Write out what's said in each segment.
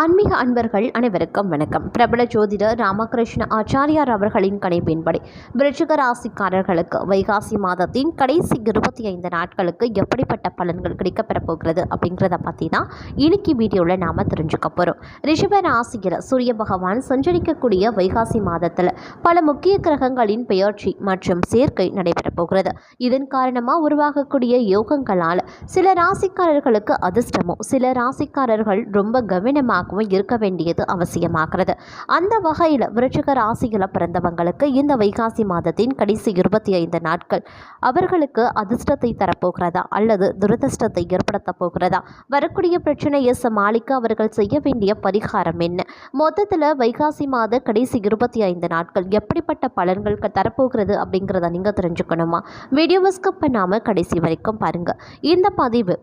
ஆன்மீக அன்பர்கள் அனைவருக்கும் வணக்கம். பிரபல ஜோதிடர் ராமகிருஷ்ண ஆச்சாரியார் அவர்களின் கணிப்பின்படி விருச்சிக ராசிக்காரர்களுக்கு வைகாசி மாதத்தின் கடைசி இருபத்தி ஐந்து நாட்களுக்கு எப்படிப்பட்ட பலன்கள் கிடைக்கப்பெற போகிறது அப்படிங்கிறத பற்றி தான் இன்னைக்கு வீடியோவில் நாம் தெரிஞ்சுக்க போகிறோம் ரிஷப ராசியில் சூரிய பகவான் சஞ்சரிக்கக்கூடிய வைகாசி மாதத்தில் பல முக்கிய கிரகங்களின் பெயர்ச்சி மற்றும் சேர்க்கை நடைபெறப் போகிறது. இதன் காரணமாக உருவாகக்கூடிய யோகங்களால் சில ராசிக்காரர்களுக்கு அதிர்ஷ்டமும் சில ராசிக்காரர்கள் ரொம்ப கவனமாக கவனமாகவும் இருக்க வேண்டியது அவசியமாகிறது. அந்த வகையில் விருச்சிக ராசியில் பிறந்தவங்களுக்கு இந்த வைகாசி மாதத்தின் கடைசி இருபத்தி ஐந்து நாட்கள் அவர்களுக்கு அதிர்ஷ்டத்தை தரப்போகிறதா? அல்லது துரதிர்ஷ்டத்தை ஏற்படுத்தப் போகிறதா? வரக்கூடிய பிரச்சனையை சமாளிக்க அவர்கள் செய்ய வேண்டிய பரிகாரம் என்ன? மொத்தத்தில் வைகாசி மாத கடைசி இருபத்தி ஐந்து நாட்கள் எப்படிப்பட்ட பலன்கள் தரப்போகிறது அப்படிங்கிறத நீங்கள் தெரிஞ்சுக்கணுமா? வீடியோவை ஸ்கிப் பண்ணாமல் கடைசி வரைக்கும் பாருங்கள் இந்த பதிவு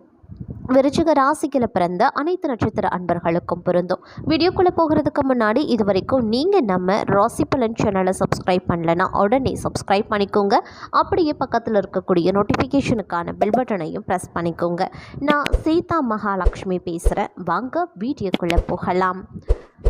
விருச்சிக ராசிக்கில் பிறந்த அனைத்து நட்சத்திர அன்பர்களுக்கும் பொருந்தும். வீடியோக்குள்ளே போகிறதுக்கு முன்னாடி இது வரைக்கும் நீங்கள் நம்ம ராசி பலன் சேனலை சப்ஸ்கிரைப் பண்ணலன்னா உடனே சப்ஸ்கிரைப் பண்ணிக்கோங்க. அப்படியே பக்கத்தில் இருக்கக்கூடிய நோட்டிஃபிகேஷனுக்கான பெல் பட்டனையும் ப்ரெஸ் பண்ணிக்கோங்க. நான் சீதா மகாலட்சுமி பேசுகிறேன் வாங்க வீடியோக்குள்ளே போகலாம்.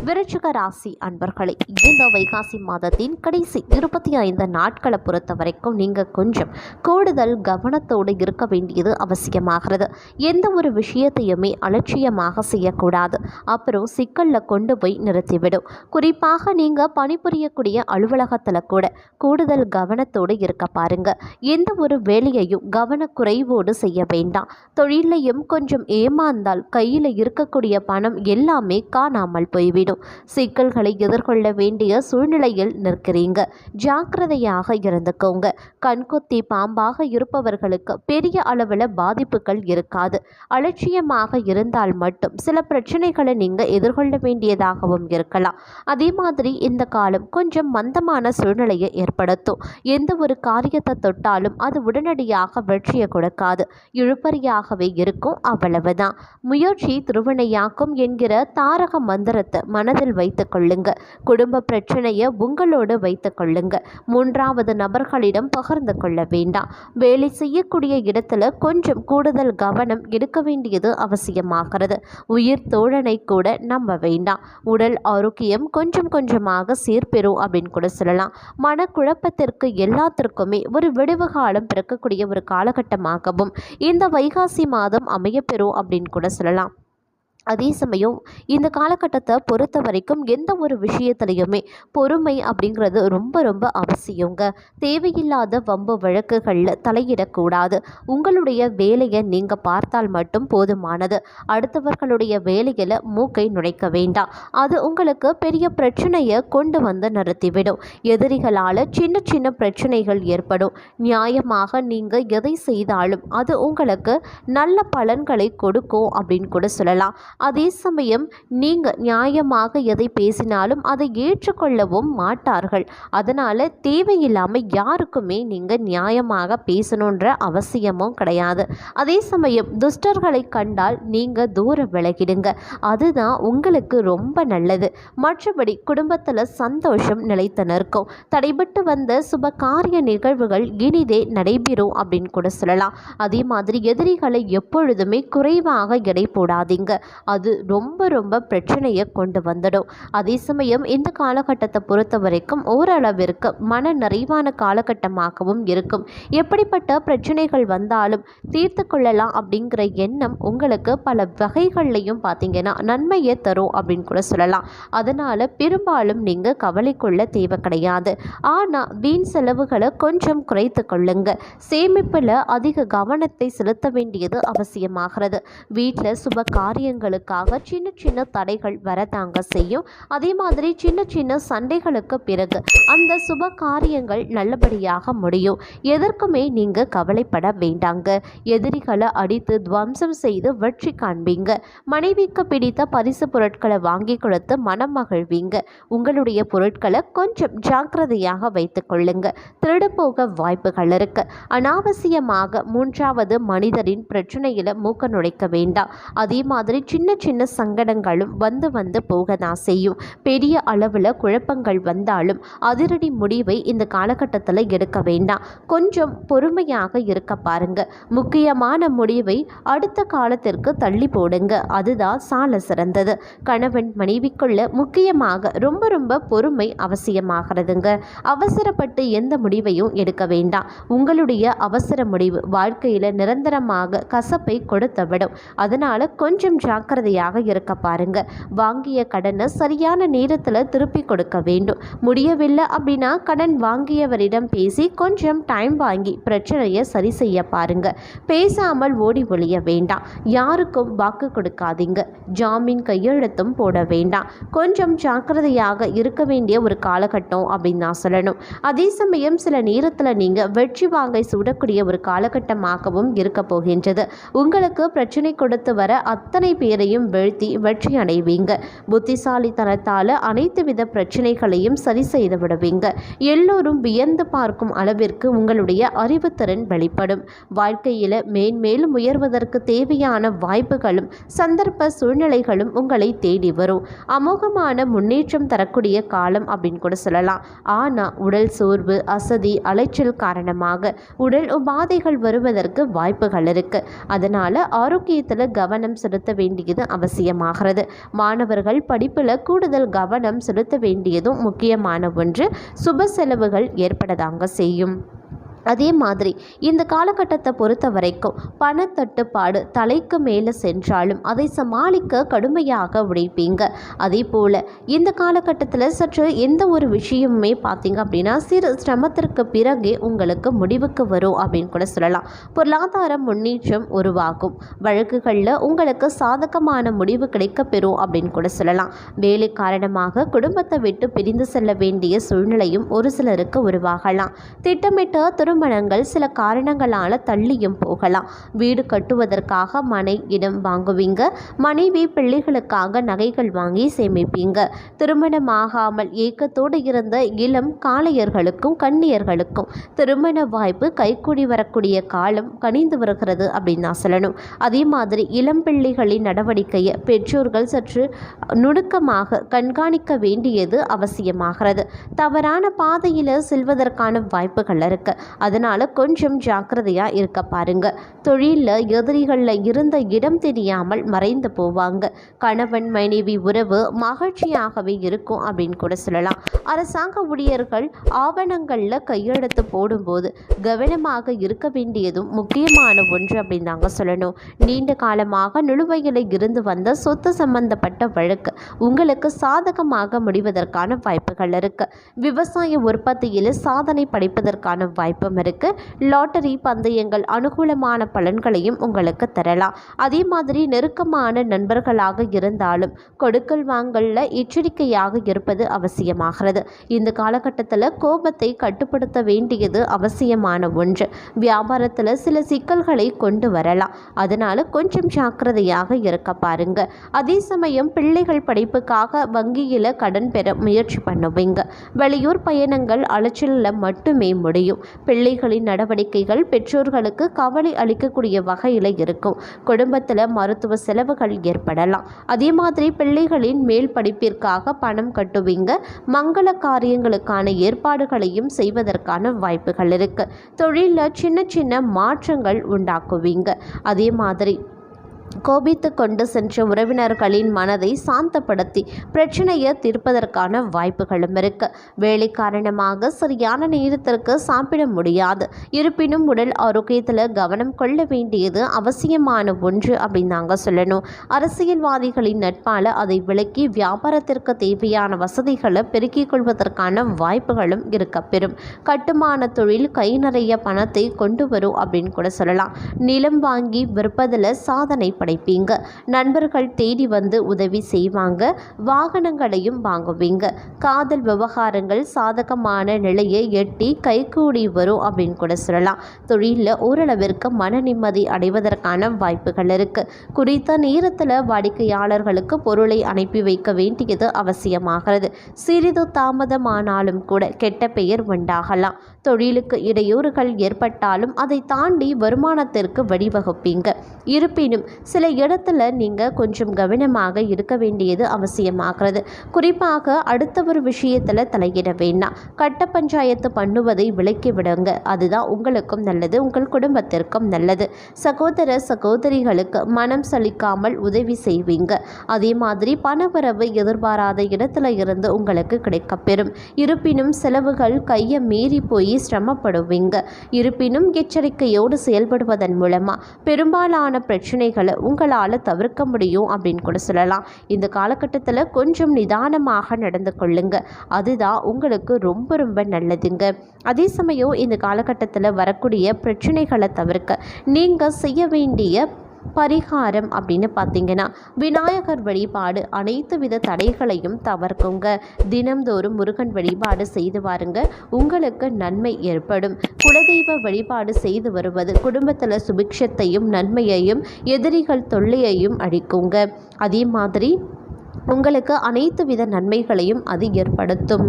விருச்சிக ராசி அன்பர்களை இந்த வைகாசி மாதத்தின் கடைசி இருபத்தி ஐந்து நாட்களை பொறுத்த வரைக்கும் நீங்கள் கொஞ்சம் கூடுதல் கவனத்தோடு இருக்க வேண்டியது அவசியமாகிறது. எந்த ஒரு விஷயத்தையுமே அலட்சியமாக செய்யக்கூடாது. அப்புறம் சிக்கலில் கொண்டு போய் நிறுத்திவிடும். குறிப்பாக நீங்கள் பணிபுரியக்கூடிய அலுவலகத்தில் கூட கூடுதல் கவனத்தோடு இருக்க பாருங்க. எந்த ஒரு வேலையையும் கவனக்குறைவோடு செய்ய வேண்டாம். தொழிலையும் கொஞ்சம் ஏமாந்தால் கையில் இருக்கக்கூடிய பணம் எல்லாமே காணாமல் போய்விடும். சிக்கல்களை எதிர்கொள்ள வேண்டிய சூழ்நிலையில் நிற்கிறீங்க. ஜாக்கிரதையாக இருந்துக்கோங்க. கண்கொத்தி பாம்பாக இருப்பவர்களுக்கு பெரிய அளவில் பாதிப்புகள் இருக்காது. அலட்சியமாக இருந்தால் மட்டும் சில பிரச்சனைகளை நீங்கள் எதிர்கொள்ள வேண்டியதாகவும் இருக்கலாம். அதே மாதிரி இந்த காலம் கொஞ்சம் மந்தமான சூழ்நிலையை ஏற்படுத்தும். எந்த ஒரு காரியத்தை தொட்டாலும் அது உடனடியாக வெற்றியை கொடுக்காது. இழுப்பறியாகவே இருக்கும் அவ்வளவுதான். முயற்சி திருவினையாக்கும் என்கிற தாரக மந்திரத்தை மனதில் வைத்துக் கொள்ளுங்க. குடும்ப பிரச்சனையை உங்களோடு வைத்துக் கொள்ளுங்க. மூன்றாவது நபர்களிடம் பகிர்ந்து கொள்ள வேண்டாம். வேலை செய்யக்கூடிய இடத்துல கொஞ்சம் கூடுதல் கவனம் எடுக்க வேண்டியது அவசியமாகிறது. உயிர் தோழனை கூட நம்ப வேண்டாம். உடல் ஆரோக்கியம் கொஞ்சம் கொஞ்சமாக சீர்பெறும் அப்படின்னு கூட சொல்லலாம். மனக்குழப்பத்திற்கு எல்லாத்திற்குமே ஒரு விடுவு காலம் பிறக்கக்கூடிய ஒரு காலகட்டமாகவும் இந்த வைகாசி மாதம் அமையப்பெறும் அப்படின்னு கூட சொல்லலாம். அதே சமயம் இந்த காலகட்டத்தை பொறுத்த வரைக்கும் எந்த ஒரு விஷயத்துலையுமே பொறுமை அப்படிங்கிறது ரொம்ப ரொம்ப அவசியங்க. தேவையில்லாத வம்பு வழக்குகளில் தலையிடக்கூடாது. உங்களுடைய வேலையை நீங்கள் பார்த்தால் மட்டும் போதுமானது. அடுத்தவர்களுடைய வேலையில் மூக்கை நுழைக்க வேண்டாம். அது உங்களுக்கு பெரிய பிரச்சனையை கொண்டு வந்து நிறுத்திவிடும். எதிரிகளால் சின்ன சின்ன பிரச்சனைகள் ஏற்படும். நியாயமாக நீங்கள் எதை செய்தாலும் அது உங்களுக்கு நல்ல பலன்களை கொடுக்கும் அப்படின்னு கூட சொல்லலாம். அதே சமயம் நீங்கள் நியாயமாக எதை பேசினாலும் அதை ஏற்றுக்கொள்ளவும் மாட்டார்கள். அதனால் தேவையில்லாமல் யாருக்குமே நீங்கள் நியாயமாக பேசணுன்ற அவசியமும் கிடையாது. அதே சமயம் துஷ்டர்களை கண்டால் நீங்கள் தூர விலகிடுங்க. அதுதான் உங்களுக்கு ரொம்ப நல்லது. மற்றபடி குடும்பத்தில் சந்தோஷம் நிலைத்து நிற்கும் தடைபட்டு வந்த சுப காரிய நிகழ்வுகள் இனிதே நடைபெறும் அப்படின்னு கூட சொல்லலாம். அதே மாதிரி எதிரிகளை எப்பொழுதுமே குறைவாக எடை போடாதீங்க. அது ரொம்ப ரொம்ப பிரச்சனையை கொண்டு வந்துடும். அதே சமயம் இந்த காலகட்டத்தை பொறுத்த வரைக்கும் ஓரளவிற்கு மன நிறைவான காலகட்டமாகவும் இருக்கும். எப்படிப்பட்ட பிரச்சனைகள் வந்தாலும் தீர்த்து கொள்ளலாம் அப்படிங்கிற எண்ணம் உங்களுக்கு பல வகைகள்லையும் பார்த்தீங்கன்னா நன்மையை தரும் அப்படின்னு கூட சொல்லலாம். அதனால் பெரும்பாலும் நீங்கள் கவலை கொள்ள தேவை கிடையாது. ஆனால் வீண் செலவுகளை கொஞ்சம் குறைத்து கொள்ளுங்க. சேமிப்பில் அதிக கவனத்தை செலுத்த வேண்டியது அவசியமாகிறது. வீட்டில் சுப காரியங்கள் விஷயங்களுக்காக சின்ன சின்ன தடைகள் வரதாங்க செய்யும். அதே மாதிரி சின்ன சின்ன சண்டைகளுக்கு பிறகு அந்த சுப காரியங்கள் நல்லபடியாக முடியும். எதற்குமே நீங்கள் கவலைப்பட வேண்டாங்க. எதிரிகளை அடித்து துவம்சம் செய்து வெற்றி காண்பீங்க. மனைவிக்கு பிடித்த பரிசு பொருட்களை வாங்கி கொடுத்து மனம் மகிழ்வீங்க. உங்களுடைய பொருட்களை கொஞ்சம் ஜாக்கிரதையாக வைத்துக் கொள்ளுங்க. திருடு போக வாய்ப்புகள் இருக்கு. அனாவசியமாக மூன்றாவது மனிதரின் பிரச்சனையில மூக்க நுழைக்க வேண்டாம். அதே மாதிரி சின்ன சின்ன சங்கடங்களும் வந்து வந்து போக தான் செய்யும். பெரிய அளவில் குழப்பங்கள் வந்தாலும் அதிரடி முடிவை இந்த காலகட்டத்தில் எடுக்க வேண்டாம். கொஞ்சம் பொறுமையாக இருக்க பாருங்க. முக்கியமான முடிவை அடுத்த காலத்திற்கு தள்ளி போடுங்க. அதுதான் சால சிறந்தது. கணவன் மனைவிக்குள்ள முக்கியமாக ரொம்ப ரொம்ப பொறுமை அவசியமாகிறதுங்க. அவசரப்பட்டு எந்த முடிவையும் எடுக்க வேண்டாம். உங்களுடைய அவசர முடிவு வாழ்க்கையில் நிரந்தரமாக கசப்பை கொடுத்துவிடும் அதனால் கொஞ்சம் ஜாக்கிரதையாக இருக்க பாருங்க. வாங்கிய கடனை சரியான நேரத்தில் திருப்பி கொடுக்க வேண்டும். முடியவில்லை அப்படின்னா கடன் வாங்கியவரிடம் பேசி கொஞ்சம் டைம் வாங்கி பிரச்சனையை சரி செய்ய பாருங்க. பேசாமல் ஓடி ஒழிய வேண்டாம். யாருக்கும் வாக்கு கொடுக்காதீங்க. ஜாமீன் கையெழுத்தும் போட வேண்டாம். கொஞ்சம் ஜாக்கிரதையாக இருக்க வேண்டிய ஒரு காலகட்டம் அப்படின்னு நான் சொல்லணும். அதே சமயம் சில நேரத்தில் நீங்கள் வெற்றி வாங்கை சூடக்கூடிய ஒரு காலகட்டமாகவும் இருக்க போகின்றது. உங்களுக்கு பிரச்சனை கொடுத்து வர அத்தனை பேர் எதையும் வீழ்த்தி வெற்றி அடைவீங்க. புத்திசாலித்தனத்தால் அனைத்து வித பிரச்சனைகளையும் சரி செய்து விடுவீங்க. எல்லோரும் வியந்து பார்க்கும் அளவிற்கு உங்களுடைய அறிவுத்திறன் வெளிப்படும். வாழ்க்கையில் மேன்மேலும் உயர்வதற்கு தேவையான வாய்ப்புகளும் சந்தர்ப்ப சூழ்நிலைகளும் உங்களை தேடி வரும். அமோகமான முன்னேற்றம் தரக்கூடிய காலம் அப்படின்னு கூட சொல்லலாம். ஆனால் உடல் சோர்வு அசதி அலைச்சல் காரணமாக உடல் உபாதைகள் வருவதற்கு வாய்ப்புகள் இருக்கு. அதனால ஆரோக்கியத்தில் கவனம் செலுத்த வேண்டியது அவசியமாகிறது. மாணவர்கள் படிப்பில் கூடுதல் கவனம் செலுத்த வேண்டியதும் முக்கியமான ஒன்று சுப செலவுகள் ஏற்படதாங்க செய்யும். அதே மாதிரி இந்த காலகட்டத்தை பொறுத்த வரைக்கும் பணத்தட்டுப்பாடு தலைக்கு மேலே சென்றாலும் அதை சமாளிக்க கடுமையாக உழைப்பீங்க. அதே போல் இந்த காலகட்டத்தில் சற்று எந்த ஒரு விஷயமுமே பார்த்தீங்க அப்படின்னா சிறு சிரமத்திற்கு பிறகே உங்களுக்கு முடிவுக்கு வரும் அப்படின்னு கூட சொல்லலாம். பொருளாதார முன்னேற்றம் உருவாகும். வழக்குகளில் உங்களுக்கு சாதகமான முடிவு கிடைக்க பெறும் அப்படின்னு கூட சொல்லலாம். வேலை காரணமாக குடும்பத்தை விட்டு பிரிந்து செல்ல வேண்டிய சூழ்நிலையும் ஒரு சிலருக்கு உருவாகலாம். திட்டமிட்ட திருமணங்கள் சில காரணங்களால் தள்ளியும் போகலாம். வீடு கட்டுவதற்காக மனை இடம் வாங்குவீங்க. மனைவி பிள்ளைகளுக்காக நகைகள் வாங்கி சேமிப்பீங்க. திருமணமாகாமல் ஏக்கத்தோடு இருந்த இளம் காளையர்களுக்கும் கன்னியர்களுக்கும் திருமண வாய்ப்பு கைக்கூடி வரக்கூடிய காலம் கனிந்து வருகிறது அப்படின்னு நான் சொல்லணும். அதே மாதிரி இளம் பிள்ளைகளின் நடவடிக்கையை பெற்றோர்கள் சற்று நுணுக்கமாக கண்காணிக்க வேண்டியது அவசியமாகிறது. தவறான பாதையில் செல்வதற்கான வாய்ப்புகள் இருக்கு. அதனால் கொஞ்சம் ஜாக்கிரதையாக இருக்க பாருங்க. தொழிலில் எதிரிகளில் இருந்த இடம் தெரியாமல் மறைந்து போவாங்க. கணவன் மனைவி உறவு மகிழ்ச்சியாகவே இருக்கும் அப்படின்னு கூட சொல்லலாம். அரசாங்க ஊழியர்கள் ஆவணங்களில் கையெழுத்து போடும்போது கவனமாக இருக்க வேண்டியதும் முக்கியமான ஒன்று அப்படின்னு தாங்க சொல்லணும். நீண்ட காலமாக நிலுவையில் இருந்து வந்த சொத்து சம்பந்தப்பட்ட வழக்கு உங்களுக்கு சாதகமாக முடிவதற்கான வாய்ப்புகள் இருக்கு. விவசாய உற்பத்தியில் சாதனை படைப்பதற்கான வாய்ப்பு விருப்பம் இருக்குது லாட்டரி பந்தயங்கள் அனுகூலமான பலன்களையும் உங்களுக்கு தரலாம். அதே மாதிரி நெருக்கமான நண்பர்களாக இருந்தாலும் கொடுக்கல் வாங்கல்ல எச்சரிக்கையாக இருப்பது அவசியமாகிறது. இந்த காலகட்டத்தில் கோபத்தை கட்டுப்படுத்த வேண்டியது அவசியமான ஒன்று. வியாபாரத்தில் சில சிக்கல்களை கொண்டு வரலாம். அதனால கொஞ்சம் ஜாக்கிரதையாக இருக்க பாருங்க. அதே சமயம் பிள்ளைகள் படிப்புக்காக வங்கியில் கடன் பெற முயற்சி பண்ணுவீங்க. வெளியூர் பயணங்கள் அலைச்சலில் மட்டுமே முடியும். பிள்ளைகளின் நடவடிக்கைகள் பெற்றோர்களுக்கு கவலை அளிக்கக்கூடிய வகையில் இருக்கும். குடும்பத்தில் மருத்துவ செலவுகள் ஏற்படலாம். அதே மாதிரி பிள்ளைகளின் மேல் படிப்பிற்காக பணம் கட்டுவீங்க. மங்கள காரியங்களுக்கான ஏற்பாடுகளையும் செய்வதற்கான வாய்ப்புகள் இருக்கு. தொழிலில் சின்ன சின்ன மாற்றங்கள் உண்டாக்குவீங்க. அதே மாதிரி கோபித்து கொண்டு சென்ற உறவினர்களின் மனதை சாந்தப்படுத்தி பிரச்சனையை தீர்ப்பதற்கான வாய்ப்புகளும் இருக்கு. வேலை காரணமாக சரியான நேரத்திற்கு சாப்பிட முடியாது. இருப்பினும் உடல் ஆரோக்கியத்தில் கவனம் கொள்ள வேண்டியது அவசியமான ஒன்று அப்படின்னு நாங்கள் சொல்லணும். அரசியல்வாதிகளின் நட்பால் அதை விலக்கி வியாபாரத்திற்கு தேவையான வசதிகளை பெருக்கிக் கொள்வதற்கான வாய்ப்புகளும் இருக்க பெறும். கட்டுமான தொழில் கை நிறைய பணத்தை கொண்டு வரும் அப்படின்னு கூட சொல்லலாம். நிலம் வாங்கி விற்பதில் சாதனை படைப்பீங்க. நண்பர்கள் தேடி வந்து உதவி செய்வாங்க. வாகனங்களையும் வாங்குவீங்க. காதல் விவகாரங்கள் சாதகமான நிலையை எட்டி கைகூடி வரும் அப்படின்னு கூட சொல்லலாம். தொழிலில் ஓரளவிற்கு மன நிம்மதி அடைவதற்கான வாய்ப்புகள் இருக்கு. குறித்த நேரத்தில் வாடிக்கையாளர்களுக்கு பொருளை அனுப்பி வைக்க வேண்டியது அவசியமாகிறது. சிறிது தாமதமானாலும் கூட கெட்ட பெயர் உண்டாகலாம். தொழிலுக்கு இடையூறுகள் ஏற்பட்டாலும் அதை தாண்டி வருமானத்திற்கு வழிவகுப்பீங்க. இருப்பினும் சில இடத்துல நீங்கள் கொஞ்சம் கவனமாக இருக்க வேண்டியது அவசியமாகிறது. குறிப்பாக அடுத்த ஒரு விஷயத்தில் தலையிட வேண்டாம். கட்ட பஞ்சாயத்து பண்ணுவதை விலக்கி விடுங்க. அதுதான் உங்களுக்கும் நல்லது உங்கள் குடும்பத்திற்கும் நல்லது. சகோதர சகோதரிகளுக்கு மனம் சலிக்காமல் உதவி செய்வீங்க. அதே மாதிரி பணவரவு எதிர்பாராத இடத்துல இருந்து உங்களுக்கு கிடைக்கப்பெறும். இருப்பினும் செலவுகள் கையை மீறி போய் சிரமப்படுவீங்க. இருப்பினும் எச்சரிக்கையோடு செயல்படுவதன் மூலமாக பெரும்பாலான பிரச்சனைகளை உங்களால் தவிர்க்க முடியும் அப்படின்னு கூட சொல்லலாம். இந்த காலகட்டத்தில் கொஞ்சம் நிதானமாக நடந்து கொள்ளுங்க. அதுதான் உங்களுக்கு ரொம்ப ரொம்ப நல்லதுங்க. அதே சமயம் இந்த காலகட்டத்தில் வரக்கூடிய பிரச்சனைகளை தவிர்க்க நீங்கள் செய்ய வேண்டிய பரிகாரம் அப்படின்னு பார்த்தீங்கன்னா விநாயகர் வழிபாடு அனைத்து வித தடைகளையும் தவிர்க்குங்க. தினம்தோறும் முருகன் வழிபாடு செய்து வாருங்க. உங்களுக்கு நன்மை ஏற்படும். குலதெய்வ வழிபாடு செய்து வருவது குடும்பத்தில் சுபிக்ஷத்தையும் நன்மையையும் எதிரிகள் தொல்லையையும் அளிக்குங்க. அதே மாதிரி உங்களுக்கு அனைத்து வித நன்மைகளையும் அது ஏற்படுத்தும்.